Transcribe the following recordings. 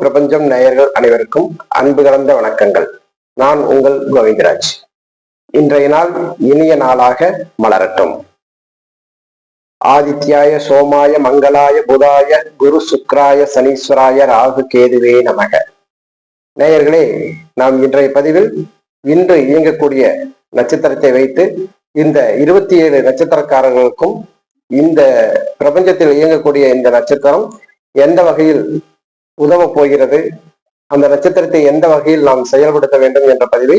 பிரபஞ்சம் நேயர்கள் அனைவருக்கும் அன்பு கலந்த வணக்கங்கள். நான் உங்கள் கோவிந்தராஜ். இன்றைய நாள் இனிய நாளாக மலரட்டும். ஆதித்யாய சோமாய மங்களாய புதாய குரு சுக்ராய சனீஸ்வராய ராகு கேதுவே நமக. நேயர்களே நாம் இன்றைய பதிவில் இன்று இயங்கக்கூடிய நட்சத்திரத்தை வைத்து இந்த இருபத்தி ஏழு நட்சத்திரக்காரர்களுக்கும் இந்த பிரபஞ்சத்தில் இயங்கக்கூடிய இந்த நட்சத்திரம் எந்த வகையில் உதவ போகிறது அந்த நட்சத்திரத்தை எந்த வகையில் நாம் செயல்படுத்த வேண்டும் என்ற பதிவை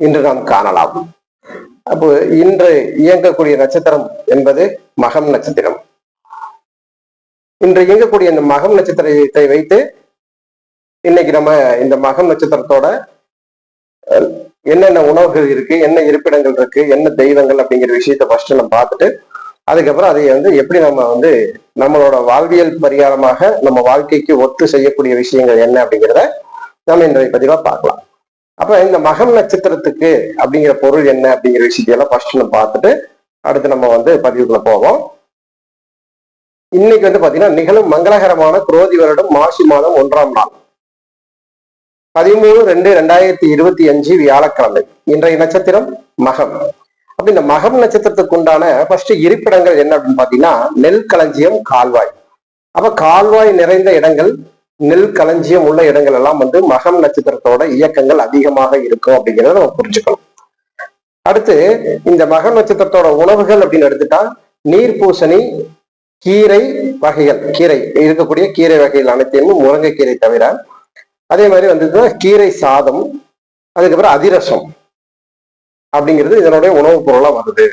இன்று நாம் காணலாம். அப்போ இன்று இயங்கக்கூடிய நட்சத்திரம் என்பது மகம் நட்சத்திரம். இன்று இயங்கக்கூடிய இந்த மகம் நட்சத்திரத்தை வைத்து இன்னைக்கு நம்ம இந்த மகம் நட்சத்திரத்தோட என்னென்ன உணவுகள் இருக்கு என்ன இருப்பிடங்கள் இருக்கு என்ன தெய்வங்கள் அப்படிங்கிற விஷயத்த ஃபர்ஸ்ட் நம்ம பார்த்துட்டு அதுக்கப்புறம் அதை வந்து எப்படி நம்ம வந்து நம்மளோட வாழ்வியல் பரிகாரமாக நம்ம வாழ்க்கைக்கு ஒத்து செய்யக்கூடிய விஷயங்கள் என்ன அப்படிங்கிறத நம்ம இன்றைய பதிவா பார்க்கலாம். அப்ப இந்த மகம் நட்சத்திரத்துக்கு அப்படிங்கிற பொருள் என்ன அப்படிங்கிற விஷயத்தையெல்லாம் ஃபர்ஸ்ட் நம்ம பார்த்துட்டு அடுத்து நம்ம வந்து பதிவுக்குள்ள போவோம். இன்னைக்கு வந்து பாத்தீங்கன்னா நிகழும் மங்களகரமான குரோதி வருடம் மாசி மாதம் ஒன்றாம் நாள். பதிமூணு ரெண்டு ரெண்டாயிரத்தி இருபத்தி அஞ்சு வியாழக்கிழமை. இன்றைய நட்சத்திரம் மகம். அப்ப இந்த மகம் நட்சத்திரத்துக்கு உண்டான ஃபர்ஸ்ட் இருப்பிடங்கள் என்ன அப்படின்னு பாத்தீங்கன்னா நெல் களஞ்சியம் கால்வாய். அப்ப கால்வாய் நிறைந்த இடங்கள் நெல் களஞ்சியம் உள்ள இடங்கள் எல்லாம் வந்து மகம் நட்சத்திரத்தோட இயக்கங்கள் அதிகமாக இருக்கும் அப்படிங்கிறத நம்ம புரிஞ்சுக்கணும். அடுத்து இந்த மகம் நட்சத்திரத்தோட உணவுகள் அப்படின்னு எடுத்துட்டா நீர் பூசணி கீரை வகைகள். கீரை இருக்கக்கூடிய கீரை வகைகள் அனைத்தையும் முருங்கைக்கீரை தவிர அதே மாதிரி வந்து கீரை சாதம் அதுக்கப்புறம் அதிரசம். அப்படிங்கிறது இதனுடைய உணவுப் பொருளா வருது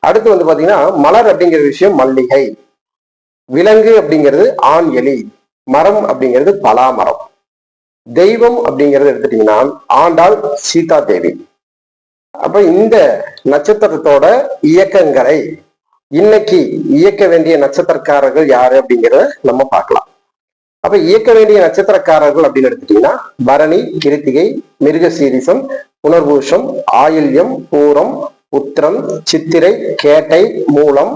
அடுத்து வந்து பாத்தீங்கன்னா மலர் அப்படிங்கிற விஷயம் மல்லிகை. விலங்கு அப்படிங்கிறது ஆண் எலி. மரம் அப்படிங்கிறது பலா மரம் தெய்வம் அப்படிங்கிறது எடுத்துட்டீங்கன்னா ஆண்டாள் சீதா தேவி. அப்ப இந்த நட்சத்திரத்தோட இயக்கங்களை இன்னைக்கு இயக்க வேண்டிய நட்சத்திரக்காரர்கள் யாரு அப்படிங்கிறத நம்ம பார்க்கலாம். அப்ப இயக்க வேண்டிய நட்சத்திரக்காரர்கள் அப்படின்னு எடுத்துட்டீங்கன்னா பரணி கிருத்திகை மிருக சீரிசம் புனர்பூஷம் ஆயில்யம் பூரம் உத்திரம் சித்திரை கேட்டை மூலம்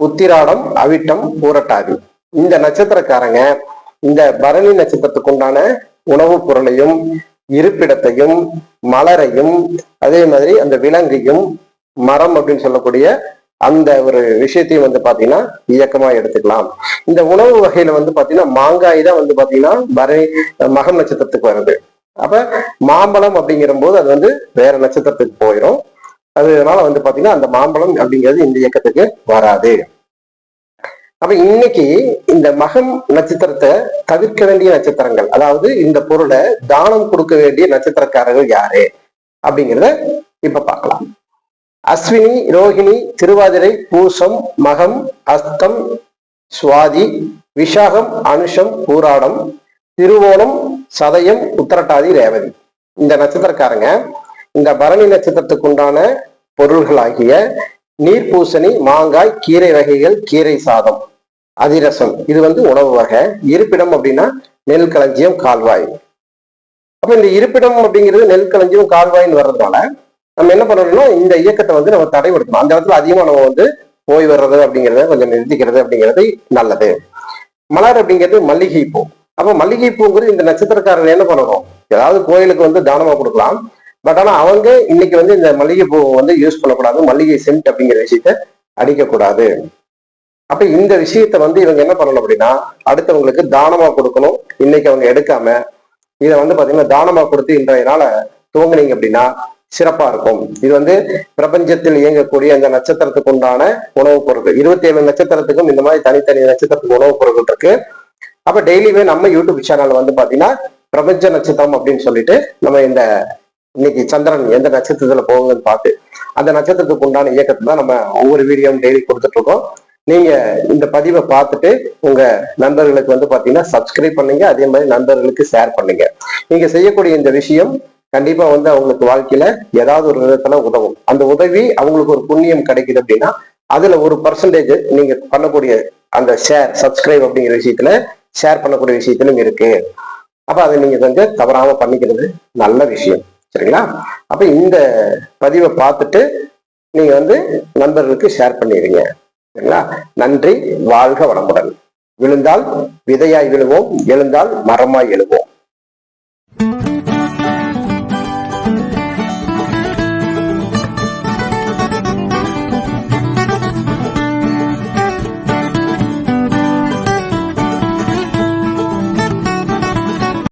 உத்திராடம் அவிட்டம் பூரட்டாதி. இந்த நட்சத்திரக்காரங்க இந்த பரணி நட்சத்திரத்துக்கு உண்டான உணவுப் பொருளையும் இருப்பிடத்தையும் மலரையும் அதே மாதிரி அந்த விலங்கையும் மரம் அப்படின்னு சொல்லக்கூடிய அந்த ஒரு விஷயத்தையும் வந்து பாத்தீங்கன்னா இயக்கமா எடுத்துக்கலாம். இந்த உணவு வகையில வந்து பாத்தீங்கன்னா மாங்காய் தான் வந்து பாத்தீங்கன்னா பரணி மகம் நட்சத்திரத்துக்கு வருது. அப்ப மாம்பழம் அப்படிங்கிற போது அது வந்து வேற நட்சத்திரத்துக்கு போயிடும் அதனால வந்து பாத்தீங்கன்னா அந்த மாம்பழம் அப்படிங்கிறது இந்த இயக்கத்துக்கு வராது. அப்ப இன்னைக்கு இந்த மகம் நட்சத்திரத்தை தவிர்க்க வேண்டிய நட்சத்திரங்கள் அதாவது இந்த பொருளை தானம் கொடுக்க வேண்டிய நட்சத்திரக்காரர்கள் யாரு? அப்படிங்கிறத இப்ப பார்க்கலாம். அஸ்வினி ரோஹிணி திருவாதிரை பூசம் மகம் அஸ்தம் சுவாதி விஷாகம் அனுஷம் பூராடம் திருவோணம் சதயம் உத்தரட்டாதி ரேவதி. இந்த நட்சத்திரக்காரங்க இந்த பரணி நட்சத்திரத்துக்கு உண்டான பொருள்களாகிய பூசணி மாங்காய் கீரை வகைகள் கீரை சாதம் அதிரசம். இது வந்து உணவு வகை. இருப்பிடம் அப்படின்னா நெல் களஞ்சியம் கால்வாய். அப்ப இந்த இருப்பிடம் அப்படிங்கிறது நெல் களஞ்சியம் கால்வாய்ன்னு வர்றதுனால நம்ம என்ன பண்ணணும்னா இந்த இயக்கத்தை வந்து நம்ம தடைபடுத்தணும் அந்த இடத்துல அதிகமாக நம்ம வந்து போய் வர்றது அப்படிங்கிறத கொஞ்சம் நிறுத்திக்கிறது அப்படிங்கிறது நல்லது. மலர் அப்படிங்கிறது மல்லிகை பூ அப்ப மல்லிகை பூங்கிறது இந்த நட்சத்திரக்காரர்கள் என்ன பண்ணணும்? ஏதாவது கோயிலுக்கு வந்து தானமா கொடுக்கலாம். பட் ஆனா அவங்க இன்னைக்கு வந்து இந்த மல்லிகை பூ வந்து யூஸ் பண்ணக்கூடாது. மல்லிகை சென்ட் அப்படிங்கிற விஷயத்த அடிக்கக்கூடாது. அப்ப இந்த விஷயத்த வந்து இவங்க என்ன பண்ணணும் அப்படின்னா அடுத்தவங்களுக்கு தானமா கொடுக்கணும். இன்னைக்கு அவங்க எடுக்காம இதை வந்து பாத்தீங்கன்னா தானமா கொடுத்து இன்றைய நாள துவங்குனீங்க அப்படின்னா சிறப்பா இருக்கும். இது வந்து பிரபஞ்சத்தில் இயங்கக்கூடிய அந்த நட்சத்திரத்துக்கு உண்டான உணவுப் பொருட்கள். இருபத்தி ஏழு நட்சத்திரத்துக்கும் இந்த மாதிரி தனித்தனி நட்சத்திரத்துக்கு உணவுப் பொருட்கள் இருக்கு. அப்ப டெய்லியுமே நம்ம யூடியூப் சேனல் வந்து பாத்தீங்கன்னா பிரபஞ்ச நட்சத்திரம் அப்படின்னு சொல்லிட்டு நம்ம இந்த இன்னைக்கு சந்திரன் எந்த நட்சத்திரத்துல போகுதுன்னு பார்த்து அந்த நட்சத்திரத்துக்கு உண்டான இயக்கத்தை தான் நம்ம ஒவ்வொரு வீடியோவும் டெய்லி கொடுத்துட்டு இருக்கோம். நீங்க இந்த பதிவை பார்த்துட்டு உங்க நண்பர்களுக்கு வந்து பாத்தீங்கன்னா சப்ஸ்கிரைப் பண்ணுங்க. அதே மாதிரி நண்பர்களுக்கு ஷேர் பண்ணுங்க. நீங்க செய்யக்கூடிய இந்த விஷயம் கண்டிப்பா வந்து அவங்களுக்கு வாழ்க்கையில ஏதாவது ஒரு விதத்துல உதவும். அந்த உதவி அவங்களுக்கு ஒரு புண்ணியம் கிடைக்குது அப்படின்னா அதுல ஒரு பர்சன்டேஜ் நீங்க பண்ணக்கூடிய அந்த ஷேர் சப்ஸ்கிரைப் அப்படிங்கிற விஷயத்துல ஷேர் பண்ணக்கூடிய விஷயத்திலும் இருக்கு. அப்ப அதை நீங்க கொஞ்சம் தவறாம பண்ணிக்கிறது நல்ல விஷயம். சரிங்களா? அப்ப இந்த பதிவை பார்த்துட்டு நீங்க வந்து நண்பர்களுக்கு ஷேர் பண்ணிடுங்க. சரிங்களா? நன்றி வாழ்க வளமுடன். விழுந்தால் விதையாய் விழுவோம் எழுந்தால் மரமாய் எழுவோம்.